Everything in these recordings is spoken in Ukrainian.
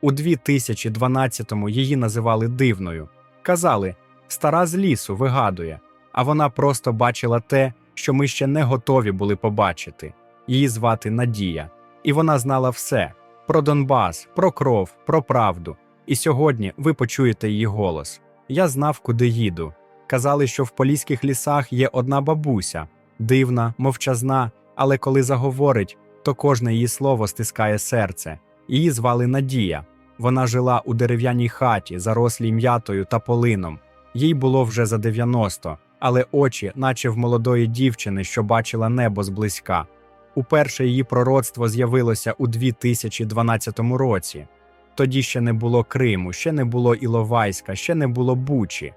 У 2012-му її називали дивною. Казали, стара з лісу вигадує, а вона просто бачила те, що ми ще не готові були побачити. Її звати Надія, і вона знала все про Донбас, про кров, про правду. І сьогодні ви почуєте її голос. Я знав, куди їду. Казали, що в поліських лісах є одна бабуся, дивна, мовчазна, але коли заговорить, то кожне її слово стискає серце. Її звали Надія. Вона жила у дерев'яній хаті, зарослій м'ятою та полином. Їй було вже за 90, але очі, наче в молодої дівчини, що бачила небо зблизька. Уперше її пророцтво з'явилося у 2012 році. Тоді ще не було Криму, ще не було Іловайська, ще не було Бучі.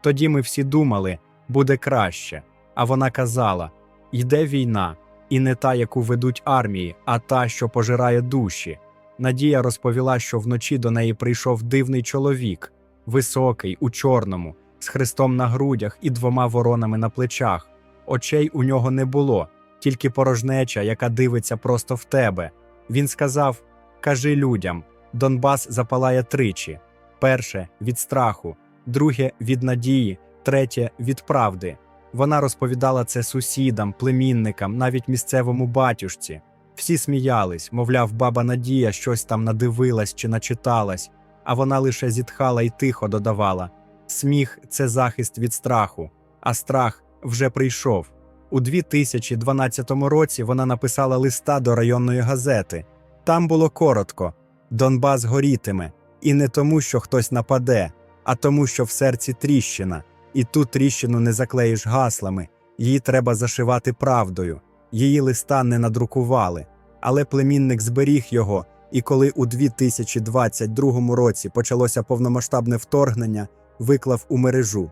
Тоді ми всі думали, буде краще. А вона казала: йде війна, і не та, яку ведуть армії, а та, що пожирає душі. Надія розповіла, що вночі до неї прийшов дивний чоловік, високий, у чорному, з хрестом на грудях і двома воронами на плечах. Очей у нього не було, тільки порожнеча, яка дивиться просто в тебе. Він сказав: Кажи людям, Донбас запалає тричі: перше від страху, друге від надії, третє від правди. Вона розповідала це сусідам, племінникам, навіть місцевому батюшці. Всі сміялись, мовляв, баба Надія щось там надивилась чи начиталась, а вона лише зітхала і тихо додавала: сміх це захист від страху, а страх вже прийшов. У 2012 році вона написала листа до районної газети. Там було коротко: Донбас горітиме, і не тому, що хтось нападе, а тому, що в серці тріщина, і ту тріщину не заклеїш гаслами, її треба зашивати правдою. Її листа не надрукували, але племінник зберіг його, і коли у 2022 році почалося повномасштабне вторгнення, виклав у мережу.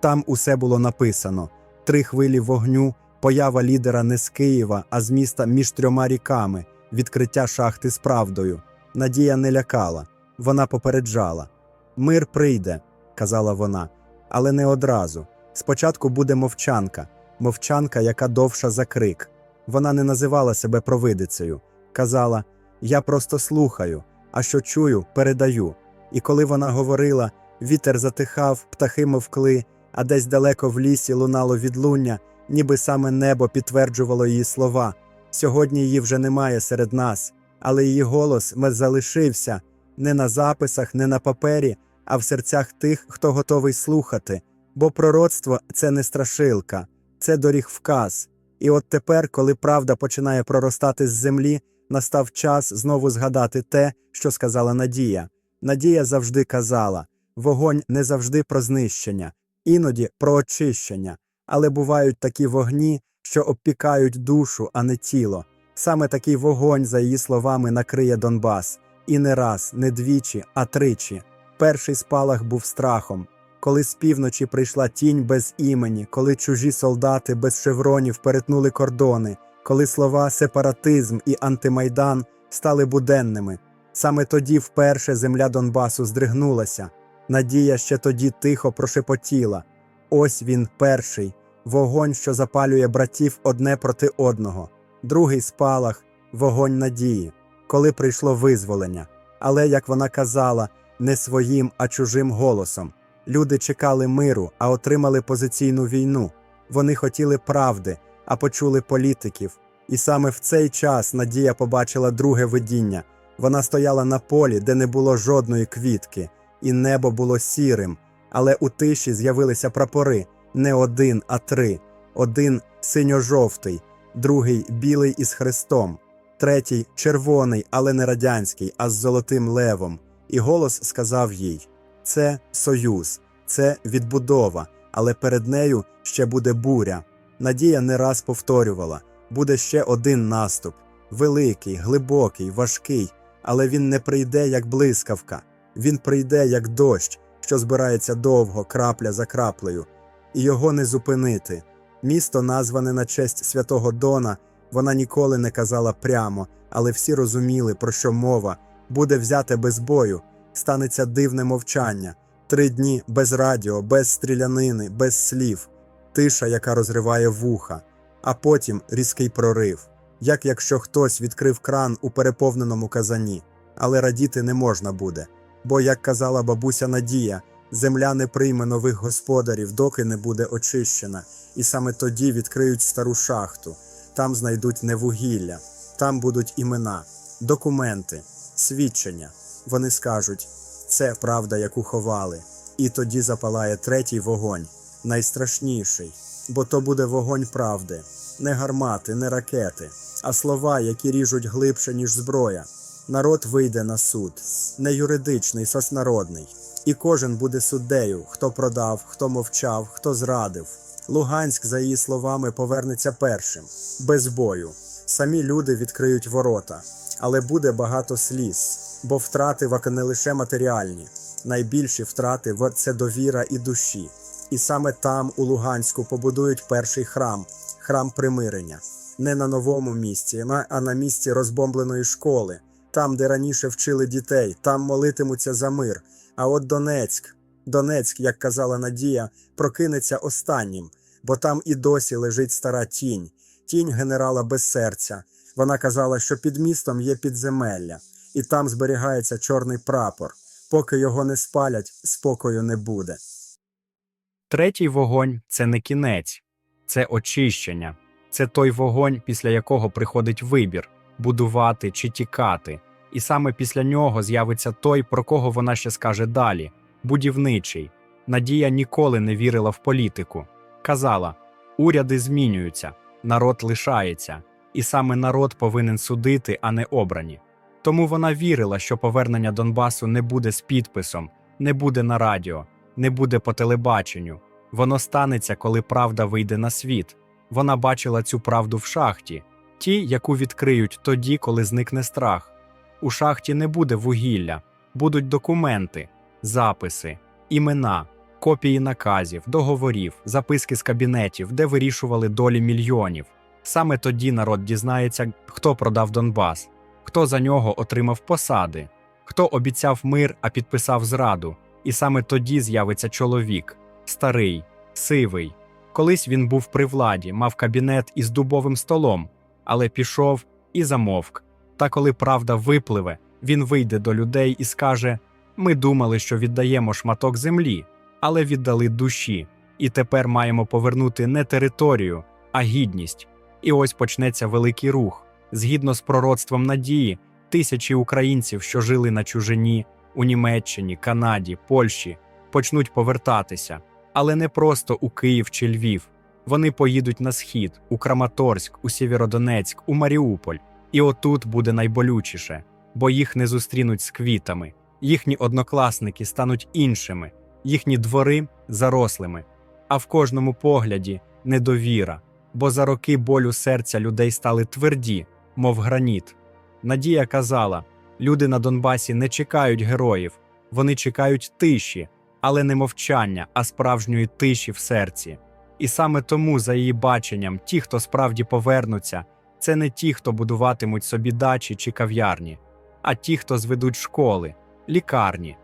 Там усе було написано: три хвилі вогню, поява лідера не з Києва, а з міста між трьома ріками, відкриття шахти з правдою. Надія не лякала, вона попереджала. Мир прийде, казала вона, але не одразу. Спочатку буде мовчанка, мовчанка, яка довша за крик. Вона не називала себе провидицею, казала: Я просто слухаю, а що чую, передаю. І коли вона говорила, вітер затихав, птахи мовкли, а десь далеко в лісі лунало відлуння, ніби саме небо підтверджувало її слова. Сьогодні її вже немає серед нас, але її голос залишився не на записах, не на папері, а в серцях тих, хто готовий слухати. Бо пророцтво це не страшилка, це доріг вказ. І от тепер, коли правда починає проростати з землі, настав час знову згадати те, що сказала Надія. Надія завжди казала: вогонь не завжди про знищення, іноді про очищення, але бувають такі вогні, що обпікають душу, а не тіло. Саме такий вогонь, за її словами, накриє Донбас. І не раз, не двічі, а тричі. Перший спалах був страхом. Коли з півночі прийшла тінь без імені, коли чужі солдати без шевронів перетнули кордони, коли слова сепаратизм і антимайдан стали буденними. Саме тоді вперше земля Донбасу здригнулася. Надія ще тоді тихо прошепотіла. Ось він перший, вогонь, що запалює братів одне проти одного, другий спалах вогонь надії, коли прийшло визволення. Але, як вона казала, не своїм, а чужим голосом. Люди чекали миру, а отримали позиційну війну. Вони хотіли правди, а почули політиків. І саме в цей час Надія побачила друге видіння. Вона стояла на полі, де не було жодної квітки, і небо було сірим. Але у тиші з'явилися прапори не один, а три: один синьо-жовтий, другий білий із хрестом, третій червоний, але не радянський, а з золотим левом. І голос сказав їй: це союз, це відбудова, але перед нею ще буде буря. Надія не раз повторювала: буде ще один наступ великий, глибокий, важкий, але він не прийде як блискавка, він прийде як дощ, що збирається довго, крапля за краплею, і його не зупинити. Місто, назване на честь святого Дона, вона ніколи не казала прямо, але всі розуміли, про що мова буде взяте без бою, станеться дивне мовчання. Три дні без радіо, без стрілянини, без слів, тиша, яка розриває вуха, а потім різкий прорив, як якщо хтось відкрив кран у переповненому казані. Але радіти не можна буде. Бо, як казала бабуся Надія, земля не прийме нових господарів, доки не буде очищена, і саме тоді відкриють стару шахту. Там знайдуть не вугілля, там будуть імена, документи, свідчення. Вони скажуть: це правда, яку ховали. І тоді запалає третій вогонь, найстрашніший, бо то буде вогонь правди, не гармати, не ракети, а слова, які ріжуть глибше, ніж зброя. Народ вийде на суд, не юридичний, соцнародний, і кожен буде суддею, хто продав, хто мовчав, хто зрадив. Луганськ, за її словами, повернеться першим, без бою. Самі люди відкриють ворота, але буде багато сліз, бо втрати не лише матеріальні. Найбільші втрати це довіра і душі. І саме там, у Луганську, побудують перший храм храм примирення. Не на новому місці, а на місці розбомбленої школи, там, де раніше вчили дітей, там молитимуться за мир. А от Донецьк, Донецьк, як казала Надія, прокинеться останнім, бо там і досі лежить стара тінь, тінь генерала без серця. Вона казала, що під містом є підземелля, і там зберігається чорний прапор. Поки його не спалять, спокою не буде. Третій вогонь це не кінець, це очищення, це той вогонь, після якого приходить вибір будувати чи тікати. І саме після нього з'явиться той, про кого вона ще скаже далі будівничий. Надія ніколи не вірила в політику. Казала: уряди змінюються, народ лишається, і саме народ повинен судити, а не обрані. Тому вона вірила, що повернення Донбасу не буде з підписом, не буде на радіо, не буде по телебаченню. Воно станеться, коли правда вийде на світ. Вона бачила цю правду в шахті, ті, яку відкриють тоді, коли зникне страх. У шахті не буде вугілля, будуть документи, записи, імена, копії наказів, договорів, записки з кабінетів, де вирішували долі мільйонів. Саме тоді народ дізнається, хто продав Донбас, хто за нього отримав посади, хто обіцяв мир, а підписав зраду. І саме тоді з'явиться чоловік, старий, сивий. Колись він був при владі, мав кабінет із дубовим столом, але пішов і замовк. Та коли правда випливе, він вийде до людей і скаже: Ми думали, що віддаємо шматок землі, але віддали душі, і тепер маємо повернути не територію, а гідність. І ось почнеться великий рух. Згідно з пророцтвом надії, тисячі українців, що жили на чужині у Німеччині, Канаді, Польщі, почнуть повертатися, але не просто у Київ чи Львів. Вони поїдуть на схід, у Краматорськ, у Сєвєродонецьк, у Маріуполь. І отут буде найболючіше, бо їх не зустрінуть з квітами, їхні однокласники стануть іншими, їхні двори зарослими, а в кожному погляді недовіра, бо за роки болю серця людей стали тверді, мов граніт. Надія казала: люди на Донбасі не чекають героїв, вони чекають тиші, але не мовчання, а справжньої тиші в серці. І саме тому, за її баченням, ті, хто справді повернуться, це не ті, хто будуватимуть собі дачі чи кав'ярні, а ті, хто зведуть школи, лікарні,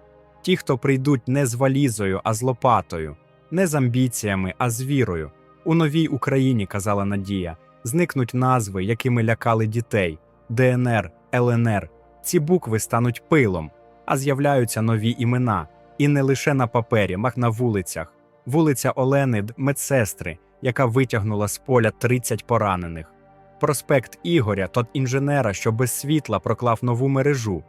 ті, хто прийдуть не з валізою, а з лопатою, не з амбіціями, а з вірою. У новій Україні, казала Надія, зникнуть назви, якими лякали дітей ДНР, ЛНР. Ці букви стануть пилом, а з'являються нові імена, і не лише на папері, мах на вулицях. Вулиця Олени медсестри, яка витягнула з поля 30 поранених. Проспект Ігоря, тот інженера, що без світла проклав нову мережу,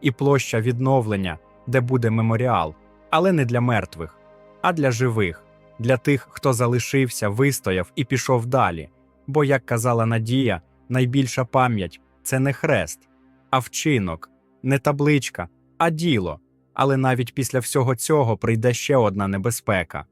і площа відновлення, де буде меморіал, але не для мертвих, а для живих, для тих, хто залишився, вистояв і пішов далі. Бо, як казала Надія, найбільша пам'ять це не хрест, а вчинок, не табличка, а діло. Але навіть після всього цього прийде ще одна небезпека.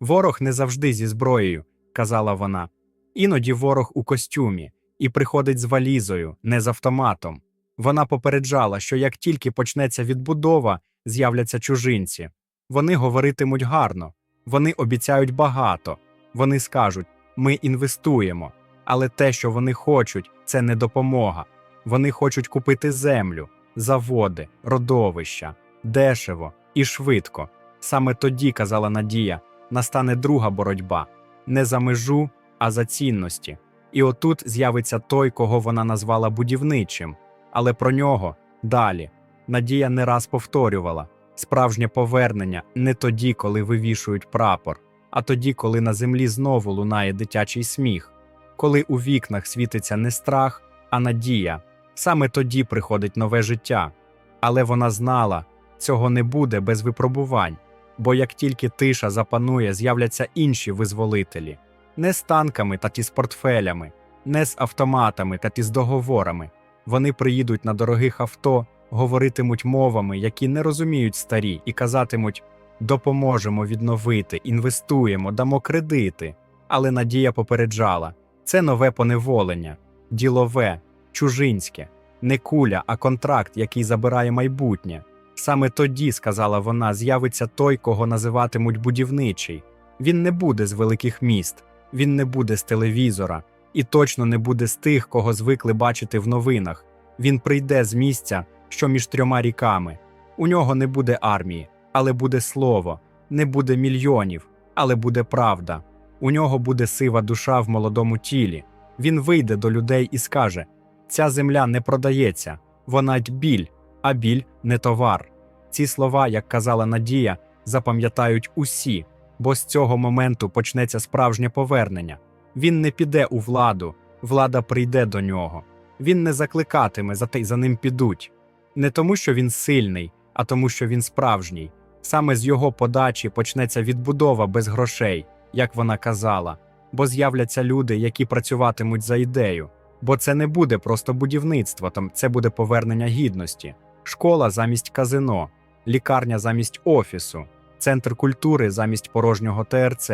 Ворог не завжди зі зброєю, казала вона. Іноді ворог у костюмі і приходить з валізою, не з автоматом. Вона попереджала, що як тільки почнеться відбудова, з'являться чужинці. Вони говоритимуть гарно, вони обіцяють багато. Вони скажуть: ми інвестуємо, але те, що вони хочуть, це не допомога. Вони хочуть купити землю, заводи, родовища, дешево і швидко. Саме тоді, казала Надія, настане друга боротьба не за межу, а за цінності. І отут з'явиться той, кого вона назвала будівничим, але про нього далі. Надія не раз повторювала справжнє повернення не тоді, коли вивішують прапор, а тоді, коли на землі знову лунає дитячий сміх, коли у вікнах світиться не страх, а надія. Саме тоді приходить нове життя. Але вона знала, цього не буде без випробувань, бо як тільки тиша запанує, з'являться інші визволителі не з танками та ті з портфелями, не з автоматами та ті з договорами. Вони приїдуть на дорогих авто, говоритимуть мовами, які не розуміють старі, і казатимуть допоможемо відновити, інвестуємо, дамо кредити. Але Надія попереджала це нове поневолення, ділове, чужинське, не куля, а контракт, який забирає майбутнє. Саме тоді, сказала вона, з'явиться той, кого називатимуть будівничий. Він не буде з великих міст, він не буде з телевізора, і точно не буде з тих, кого звикли бачити в новинах. Він прийде з місця, що між трьома ріками. У нього не буде армії, але буде слово, не буде мільйонів, але буде правда. У нього буде сива душа в молодому тілі. Він вийде до людей і скаже: Ця земля не продається, вона біль, а біль не товар. Ці слова, як казала Надія, запам'ятають усі, бо з цього моменту почнеться справжнє повернення. Він не піде у владу, влада прийде до нього. Він не закликатиме, зате й за ним підуть. Не тому, що він сильний, а тому, що він справжній. Саме з його подачі почнеться відбудова без грошей, як вона казала, бо з'являться люди, які працюватимуть за ідею. Бо це не буде просто будівництво, там це буде повернення гідності, школа замість казино, лікарня замість офісу, центр культури замість порожнього ТРЦ.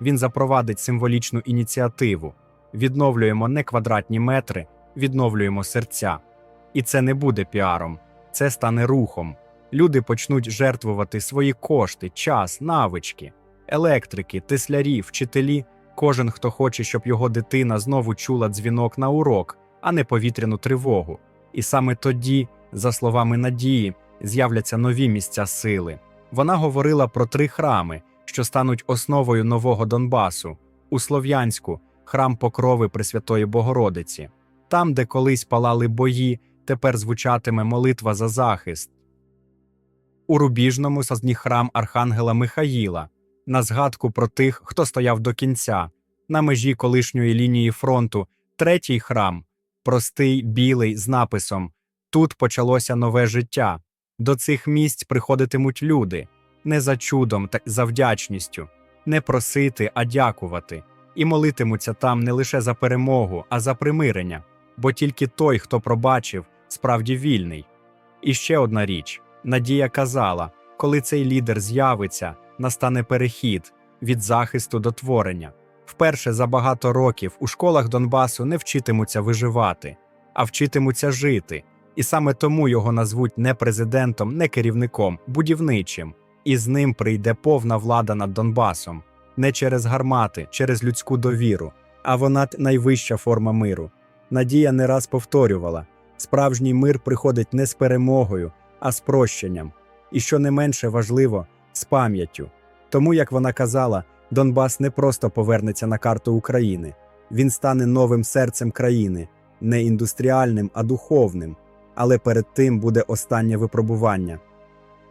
Він запровадить символічну ініціативу. Відновлюємо не квадратні метри, відновлюємо серця. І це не буде піаром, це стане рухом. Люди почнуть жертвувати свої кошти, час, навички, електрики, теслярі, вчителі, кожен, хто хоче, щоб його дитина знову чула дзвінок на урок, а не повітряну тривогу. І саме тоді, за словами Надії, з'являться нові місця сили. Вона говорила про три храми, що стануть основою нового Донбасу у Слов'янську, храм Покрови Пресвятої Богородиці. Там, де колись палали бої, тепер звучатиме молитва за захист. У Рубіжному созні храм Архангела Михаїла, на згадку про тих, хто стояв до кінця, на межі колишньої лінії фронту, третій храм, простий, білий, з написом Тут почалося нове життя. До цих місць приходитимуть люди, не за чудом та за вдячністю, не просити, а дякувати, і молитимуться там не лише за перемогу, а за примирення, бо тільки той, хто пробачив, справді вільний. І ще одна річ: Надія казала, коли цей лідер з'явиться, настане перехід від захисту до творення. Вперше за багато років у школах Донбасу не вчитимуться виживати, а вчитимуться жити. І саме тому його назвуть не президентом, не керівником, будівничим. І з ним прийде повна влада над Донбасом не через гармати, через людську довіру, а вона найвища форма миру. Надія не раз повторювала: справжній мир приходить не з перемогою, а з прощенням. І що не менше важливо, з пам'яттю. Тому, як вона казала, Донбас не просто повернеться на карту України, він стане новим серцем країни, не індустріальним, а духовним. Але перед тим буде останнє випробування.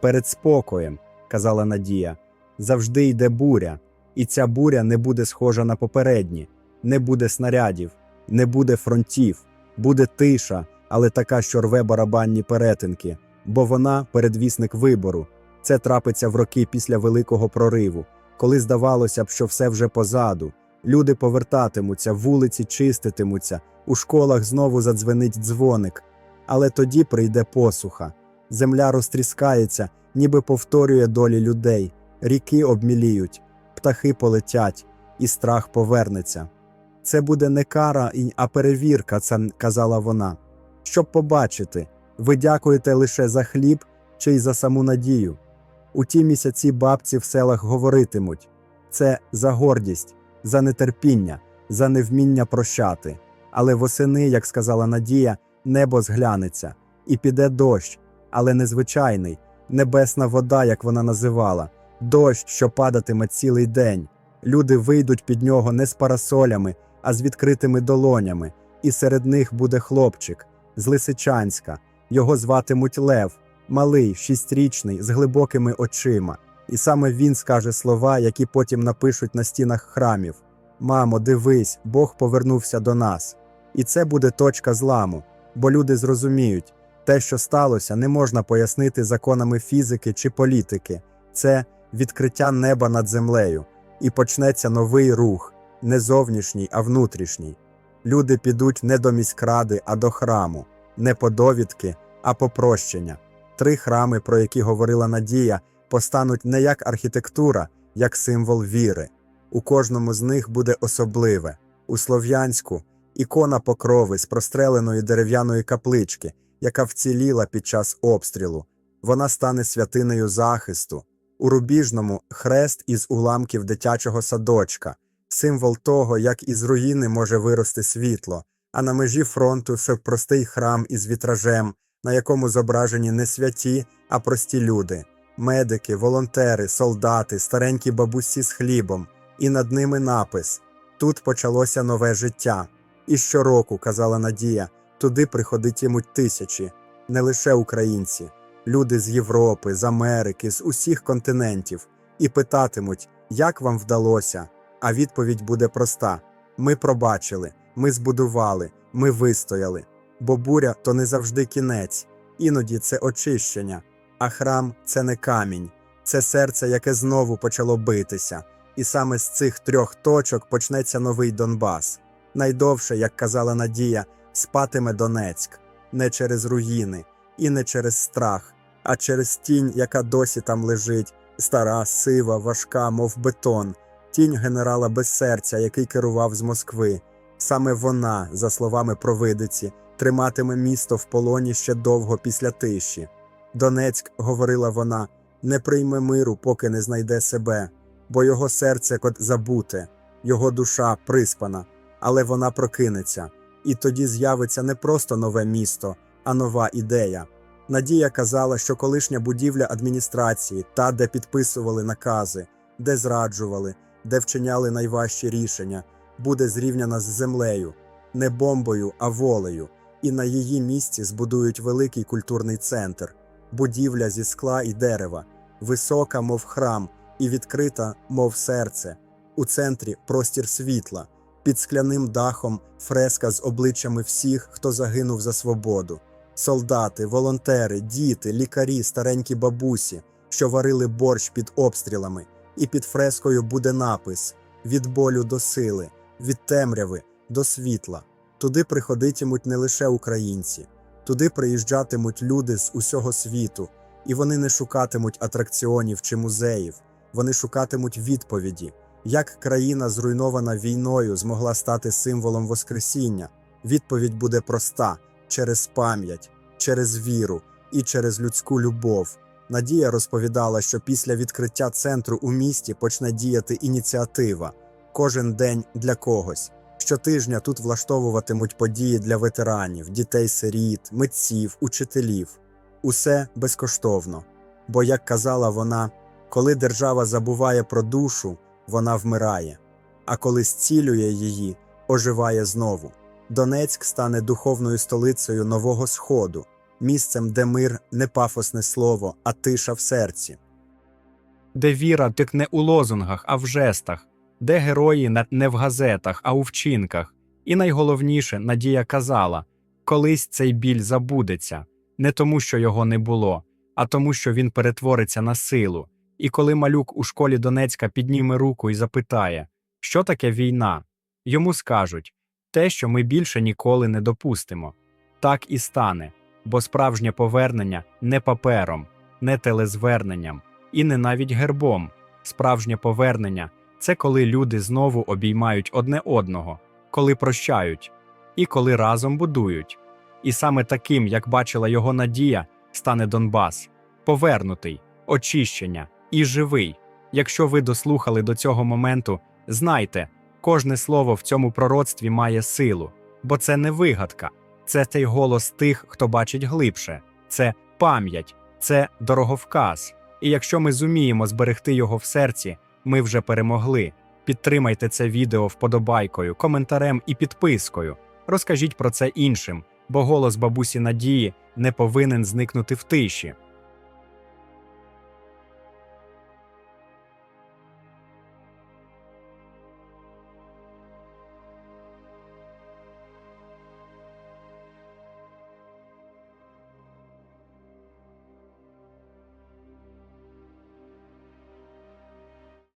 Перед спокоєм, казала Надія, завжди йде буря, і ця буря не буде схожа на попередні, не буде снарядів, не буде фронтів, буде тиша, але така, що рве барабанні перетинки, бо вона передвісник вибору. Це трапиться в роки після великого прориву, коли здавалося б, що все вже позаду. Люди повертатимуться, вулиці чиститимуться, у школах знову задзвенить дзвоник. Але тоді прийде посуха. Земля розтріскається, ніби повторює долі людей, ріки обміліють, птахи полетять, і страх повернеться. Це буде не кара, а перевірка, казала вона. Щоб побачити, ви дякуєте лише за хліб чи й за саму надію. У ті місяці бабці в селах говоритимуть це за гордість, за нетерпіння, за невміння прощати. Але восени, як сказала Надія, небо зглянеться, і піде дощ, але незвичайний, небесна вода, як вона називала, дощ, що падатиме цілий день. Люди вийдуть під нього не з парасолями, а з відкритими долонями, і серед них буде хлопчик з Лисичанська. Його зватимуть Лев, малий, шістрічний, з глибокими очима. І саме він скаже слова, які потім напишуть на стінах храмів: Мамо, дивись, Бог повернувся до нас. І це буде точка зламу, бо люди зрозуміють, те, що сталося, не можна пояснити законами фізики чи політики. Це відкриття неба над землею, і почнеться новий рух, не зовнішній, а внутрішній. Люди підуть не до міськради, а до храму, не по довідки, а по прощення. Три храми, про які говорила Надія, постануть не як архітектура, як символ віри. У кожному з них буде особливе. У Слов'янську ікона покрови з простреленої дерев'яної каплички, яка вціліла під час обстрілу. Вона стане святинею захисту. У Рубіжному хрест із уламків дитячого садочка, символ того, як із руїни може вирости світло, а на межі фронту ще простий храм із вітражем, на якому зображені не святі, а прості люди медики, волонтери, солдати, старенькі бабусі з хлібом, і над ними напис Тут почалося нове життя. І щороку, казала Надія, туди приходитимуть тисячі, не лише українці, люди з Європи, з Америки, з усіх континентів, і питатимуть, як вам вдалося. А відповідь буде проста: ми пробачили, ми збудували, ми вистояли. Бо буря то не завжди кінець, іноді це очищення, а храм це не камінь, це серце, яке знову почало битися. І саме з цих трьох точок почнеться новий Донбас. Найдовше, як казала Надія, спатиме Донецьк не через руїни і не через страх, а через тінь, яка досі там лежить, стара, сива, важка, мов бетон, тінь генерала без серця, який керував з Москви. Саме вона, за словами провидиці, триматиме місто в полоні ще довго після тиші. Донецьк, говорила вона, не прийме миру, поки не знайде себе, бо його серце кот забуте, його душа приспана, але вона прокинеться, і тоді з'явиться не просто нове місто, а нова ідея. Надія казала, що колишня будівля адміністрації, та, де підписували накази, де зраджували, де вчиняли найважчі рішення, буде зрівняна з землею, не бомбою, а волею, і на її місці збудують великий культурний центр, будівля зі скла і дерева, висока, мов храм, і відкрита, мов серце. У центрі простір світла, під скляним дахом фреска з обличчями всіх, хто загинув за свободу. Солдати, волонтери, діти, лікарі, старенькі бабусі, що варили борщ під обстрілами, і під фрескою буде напис від болю до сили, від темряви до світла. Туди приходитимуть не лише українці, туди приїжджатимуть люди з усього світу, і вони не шукатимуть атракціонів чи музеїв, вони шукатимуть відповіді, як країна, зруйнована війною, змогла стати символом Воскресіння. Відповідь буде проста через пам'ять, через віру і через людську любов. Надія розповідала, що після відкриття центру у місті почне діяти ініціатива кожен день для когось. Щотижня тут влаштовуватимуть події для ветеранів, дітей-сиріт, митців, учителів. Усе безкоштовно. Бо, як казала вона, коли держава забуває про душу, вона вмирає, а коли зцілює її, оживає знову. Донецьк стане духовною столицею нового сходу, місцем, де мир не пафосне слово, а тиша в серці. де віра тик не у лозунгах, а в жестах, де герої не в газетах, а у вчинках. І найголовніше, Надія казала: колись цей біль забудеться, не тому, що його не було, а тому, що він перетвориться на силу. І коли малюк у школі Донецька підніме руку і запитає, що таке війна, йому скажуть те, що ми більше ніколи не допустимо. Так і стане, бо справжнє повернення не папером, не телезверненням і не навіть гербом. Справжнє повернення це коли люди знову обіймають одне одного, коли прощають і коли разом будують. І саме таким, як бачила його Надія, стане Донбас повернутий, очищення і живий. Якщо ви дослухали до цього моменту, знайте, кожне слово в цьому пророцтві має силу, бо це не вигадка, це цей голос тих, хто бачить глибше, це пам'ять, це дороговказ. І якщо ми зуміємо зберегти його в серці, ми вже перемогли. Підтримайте це відео вподобайкою, коментарем і підпискою. Розкажіть про це іншим, бо голос бабусі Надії не повинен зникнути в тиші.